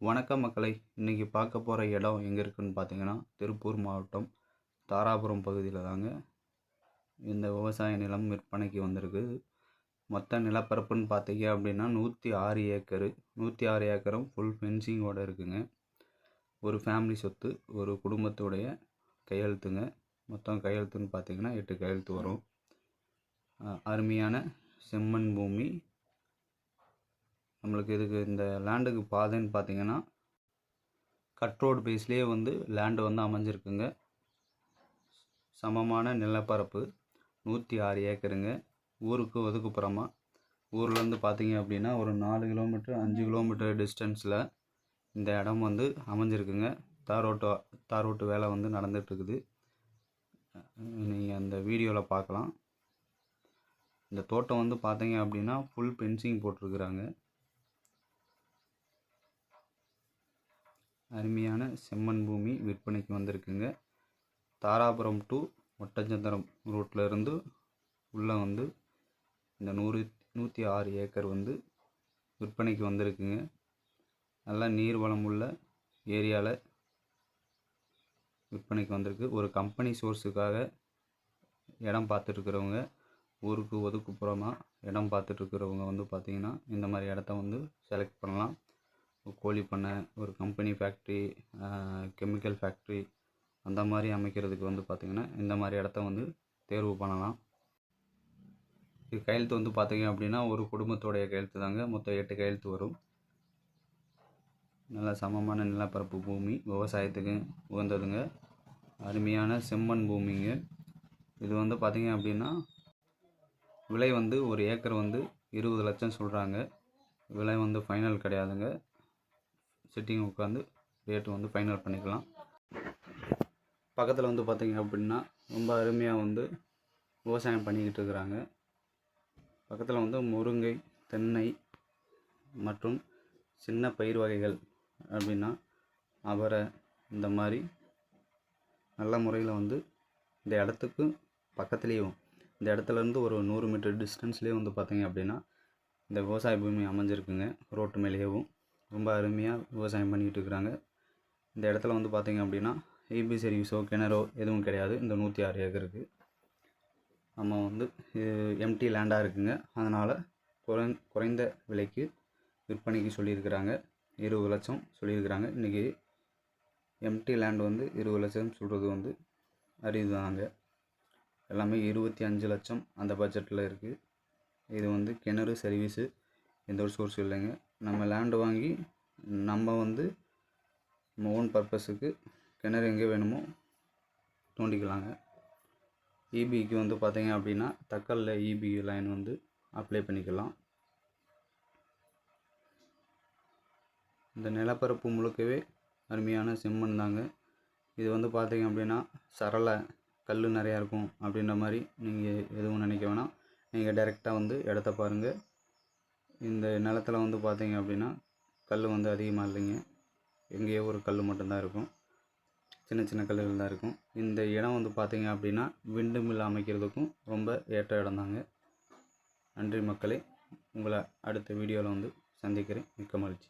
வணக்கம் மக்களை. இன்றைக்கி பார்க்க போகிற இடம் எங்கே இருக்குதுன்னு பார்த்தீங்கன்னா திருப்பூர் மாவட்டம் தாராபுரம் பகுதியில் தாங்க. இந்த விவசாய நிலம் விற்பனைக்கு வந்திருக்கு. மொத்த நிலப்பரப்புன்னு பார்த்தீங்க அப்படின்னா நூற்றி ஆறு ஏக்கரு. நூற்றி ஆறு ஏக்கரும் ஃபுல் ஃபென்சிங்கோடு இருக்குங்க. ஒரு ஃபேமிலி சொத்து ஒரு குடும்பத்துடைய கையெழுத்துங்க. மொத்தம் கையெழுத்துன்னு பார்த்தீங்கன்னா எட்டு கையெழுத்து வரும். அருமையான செம்மண் பூமி நம்மளுக்கு இதுக்கு இந்த லேண்டுக்கு பாதைன்னு பார்த்தீங்கன்னா கட் ரோடு பேஸ்லேயே வந்து லேண்டு வந்து அமைஞ்சிருக்குங்க. சமமான நிலப்பரப்பு நூற்றி ஆறு ஏக்கருங்க. ஊருக்கு ஒதுக்குப்புறமா. ஊர்லேருந்து பார்த்தீங்க அப்படின்னா ஒரு நாலு கிலோமீட்டர் அஞ்சு கிலோமீட்டர் டிஸ்டன்ஸில் இந்த இடம் வந்து அமைஞ்சிருக்குங்க. தார் தாரோட்டு தார் ரோட்டு வேலை வந்து நடந்துகிட்ருக்குது. நீங்கள் அந்த வீடியோவில் பார்க்கலாம். இந்த தோட்டம் வந்து பார்த்தீங்க அப்படின்னா ஃபுல் பென்சிங் போட்டிருக்குறாங்க. அருமையான செம்மண் பூமி விற்பனைக்கு வந்திருக்குங்க. தாராபுரம் டு ஒட்டஞ்சந்திரம் ரோட்டில் இருந்து உள்ளே வந்து இந்த நூறு நூற்றி ஆறு ஏக்கர் வந்து விற்பனைக்கு வந்திருக்குங்க. நல்லா நீர் வளம் உள்ள ஏரியாவில் விற்பனைக்கு வந்திருக்கு. ஒரு கம்பெனி சோர்ஸுக்காக இடம் பார்த்துட்ருக்குறவங்க ஊருக்கு ஒதுக்குப்புறமாக இடம் பார்த்துட்ருக்குறவங்க வந்து பார்த்திங்கன்னா இந்த மாதிரி இடத்த வந்து செலக்ட் பண்ணலாம். கோழி பண்ணை ஒரு கம்பெனி ஃபேக்ட்ரி கெமிக்கல் ஃபேக்ட்ரி அந்த மாதிரி அமைக்கிறதுக்கு வந்து பார்த்திங்கன்னா இந்த மாதிரி இடத்த வந்து தேர்வு பண்ணலாம். இது கையெழுத்து வந்து பார்த்திங்க அப்படின்னா ஒரு குடும்பத்தோடைய கையெழுத்து தாங்க. மொத்தம் எட்டு கையெழுத்து வரும். நல்ல சமமான நிலப்பரப்பு பூமி விவசாயத்துக்கு உகந்ததுங்க. அருமையான செம்மண் பூமிங்க. இது வந்து பார்த்திங்க அப்படின்னா விலை வந்து ஒரு ஏக்கர் வந்து இருபது லட்சம் சொல்கிறாங்க விலை வந்து ஃபைனல் கிடையாதுங்க. சிட்டிங் உட்காந்து ரேட்டு வந்து ஃபைனல் பண்ணிக்கலாம். பக்கத்தில் வந்து பார்த்திங்க அப்படின்னா ரொம்ப அருமையாக வந்து விவசாயம் பண்ணிக்கிட்டு இருக்கிறாங்க. பக்கத்தில் வந்து முருங்கை தென்னை மற்றும் சின்ன பயிர் வகைகள் அப்படின்னா அவரை இந்த மாதிரி நல்ல முறையில் வந்து இந்த இடத்துக்கு பக்கத்துலேயும் இந்த இடத்துலேருந்து ஒரு நூறு மீட்டர் டிஸ்டன்ஸ்லேயே வந்து பார்த்தீங்க அப்படின்னா இந்த விவசாய பூமி அமைஞ்சிருக்குங்க. ரோட்டு மேலேயும் ரொம்ப அருமையாக விவசாயம் பண்ணிக்கிட்டு இருக்கிறாங்க. இந்த இடத்துல வந்து பார்த்திங்க அப்படின்னா ஏபி சர்வீஸோ கிணறோ எதுவும் கிடையாது. இந்த நூற்றி ஆறு ஏக்கருக்கு. நம்ம வந்து எம்டி லேண்டாக இருக்குங்க. அதனால் குறை குறைந்த விலைக்கு விற்பனைக்கு சொல்லியிருக்கிறாங்க. இருபது லட்சம் சொல்லியிருக்கிறாங்க. இன்றைக்கி எம்டி லேண்ட் வந்து இருபது லட்சம் சொல்கிறது வந்து அறிவுதாங்க எல்லாமே இருபத்தி அஞ்சு லட்சம் அந்த பட்ஜெட்டில் இருக்குது இது வந்து கிணறு சர்வீஸு எந்த ஒரு சோர்ஸும் இல்லைங்க. நம்ம லேண்டு வாங்கி நம்ம வந்து நம்ம ஓன் பர்பஸுக்கு கிணறு எங்கே வேணுமோ தோண்டிக்கலாங்க. இபிக்கு வந்து பார்த்தீங்க அப்படின்னா தக்கலில் இபி லைன் வந்து அப்ளை பண்ணிக்கலாம். இந்த நிலப்பரப்பு முழுக்கவே அருமையான செம்மண் தாங்க. இது வந்து பார்த்தீங்க அப்படின்னா சரளை கல் நிறையா இருக்கும் அப்படின்ற மாதிரி நீங்கள் எதுவும் நினைக்க வேணாம். நீங்கள் டைரெக்டாக வந்து இடத்த பாருங்கள் இந்த நிலத்துல வந்து பார்த்தீங்க அப்படின்னா கல் வந்து அதிகமாக இல்லைங்க. எங்கேயோ ஒரு கல் மட்டும்தான் இருக்கும். சின்ன சின்ன கல்லுகள் தான் இருக்கும். இந்த இடம் வந்து பார்த்தீங்க அப்படின்னா விண்டு மில் அமைக்கிறதுக்கும் ரொம்ப ஏற்ற இடம் தாங்க நன்றி மக்களே. உங்களை அடுத்த வீடியோவில் வந்து சந்திக்கிறேன். மிக்க மகிழ்ச்சி.